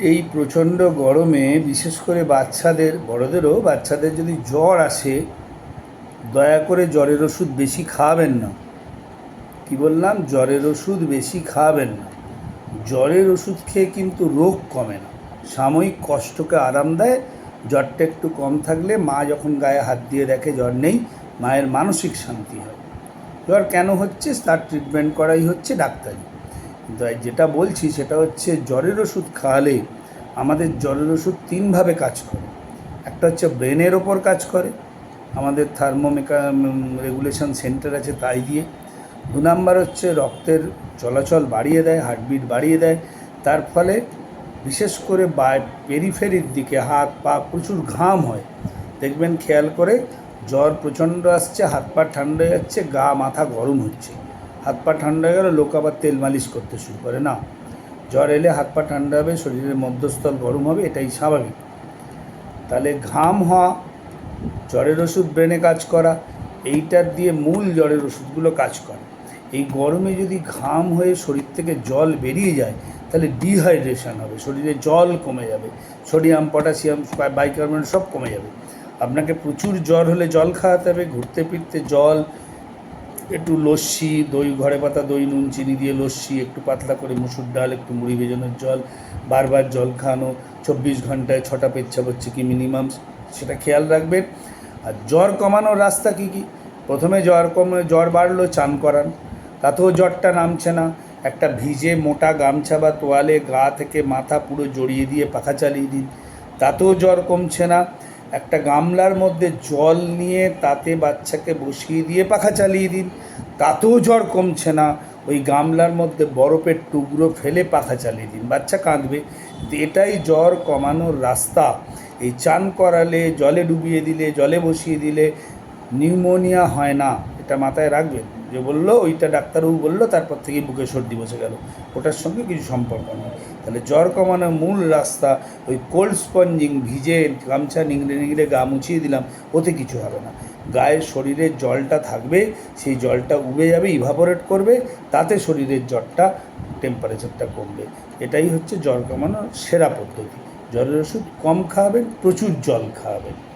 এই প্রচণ্ড গরমে, বিশেষ করে বাচ্চাদের, বড়দেরও, বাচ্চাদের যদি জ্বর আসে, দয়া করে জ্বরের ওষুধ বেশি খাওয়াবেন না। কি বললাম? জ্বরের ওষুধ বেশি খাওয়াবেন না। জ্বরের ওষুধ খেয়ে কিন্তু রোগ কমে না। সাময়িক কষ্টকে আরাম দেয়। জ্বরটা একটু কম থাকলে মা যখন গায়ে হাত দিয়ে দেখে জ্বর নেই, মায়ের মানসিক শান্তি হয়। জ্বর কেন হচ্ছে? তার ট্রিটমেন্ট করাই হচ্ছে ডাক্তারি। যেটা বলছি সেটা হচ্ছে জ্বরের ওষুধ খাওয়ালে আমাদের জ্বরের ওষুধ তিনভাবে কাজ করে। একটা হচ্ছে ব্রেনের ওপর কাজ করে, আমাদের থার্মোমেকা রেগুলেশন সেন্টার আছে তাই দিয়ে। দু নাম্বার হচ্ছে রক্তের চলাচল বাড়িয়ে দেয়, হার্টবিট বাড়িয়ে দেয়। তার ফলে বিশেষ করে বা পেরিফেরির দিকে হাত পা প্রচুর ঘাম হয়। দেখবেন খেয়াল করে জ্বর প্রচণ্ড আসছে, হাত পা ঠান্ডা যাচ্ছে, গা, মাথা গরম হচ্ছে। হাত পা ঠান্ডা হয়ে গেলে, লোক আবার তেল মালিশ করতে শুরু করে। না, জ্বর এলে হাত পা ঠান্ডা হবে, শরীরের মধ্যস্থল গরম হবে, এটাই স্বাভাবিক। তাহলে ঘাম হওয়া, জ্বরের ওষুধ ব্রেনে কাজ করা, এইটার দিয়ে মূল জ্বরের ওষুধগুলো কাজ করে। এই গরমে যদি ঘাম হয়ে শরীর থেকে জল বেরিয়ে যায়, তাহলে ডিহাইড্রেশন হবে, শরীরে জল কমে যাবে, সোডিয়াম, পটাশিয়াম বাইকার্বনেট সব কমে যাবে। আপনাকে প্রচুর জ্বর হলে জল খাওয়াতে হবে, ঘুরতে ফিরতে জল একটু লস্যি, দই, ঘরে পাতা, দই, নুন, চিনি দিয়ে লস্যি, একটু পাতলা করে মুসুর ডাল, একটু মুড়ি ভেজানোর জল, বারবার জল খাওয়ানো, চব্বিশ ঘন্টায় ছটা পেচ্ছাপ হচ্ছে কি মিনিমাম সেটা খেয়াল রাখবেন। আর জ্বর কমানোর রাস্তা কী কী? প্রথমে জ্বর কমে, জ্বর বাড়লো, চান করান। তাতেও জ্বরটা নামছে না। একটা ভিজে মোটা গামছা বা তোয়ালে গা থেকে মাথা পুরো জড়িয়ে দিয়ে পাখা চালিয়ে দিন। তাতেও জ্বর কমছে না। একটা গামলার মধ্যে জল নিয়ে তাতে বাচ্চাকে বসিয়ে দিয়ে পাখা চালিয়ে দিন। তাতেও জ্বর কমছে না। ওই গামলার মধ্যে বরফের টুকরো ফেলে পাখা চালিয়ে দিন। বাচ্চা কাঁদবে। এটাই জ্বর কমানোর রাস্তা। এই চান করালে, জলে ডুবিয়ে দিলে, জলে বসিয়ে দিলে নিউমোনিয়া হয় না। এটা মাথায় রাখবেন। যে বলল, ওইটা ডাক্তারবাবু বলল, তারপর থেকেই বুকে সর্দি বসে গেল। ওটার সঙ্গে কিছু সম্পর্ক নয় তাহলে জ্বর কমানোর মূল রাস্তা, ওই কোল্ড স্পঞ্জিং, ভিজে গামছা নিংড়ে নিংড়ে গা মুছিয়ে দিলাম, ওতে কিছু হবে না। গায়ের শরীরে জলটা থাকবে, সেই জলটা উবে যাবে ইভাপোরেট করবে, তাতে শরীরের জ্বরটা টেম্পারেচারটা কমবে। এটাই হচ্ছে জ্বর কমানোর সেরা পদ্ধতি। জ্বরের ওষুধ কম খাওয়াবেন, প্রচুর জল খাওয়াবেন।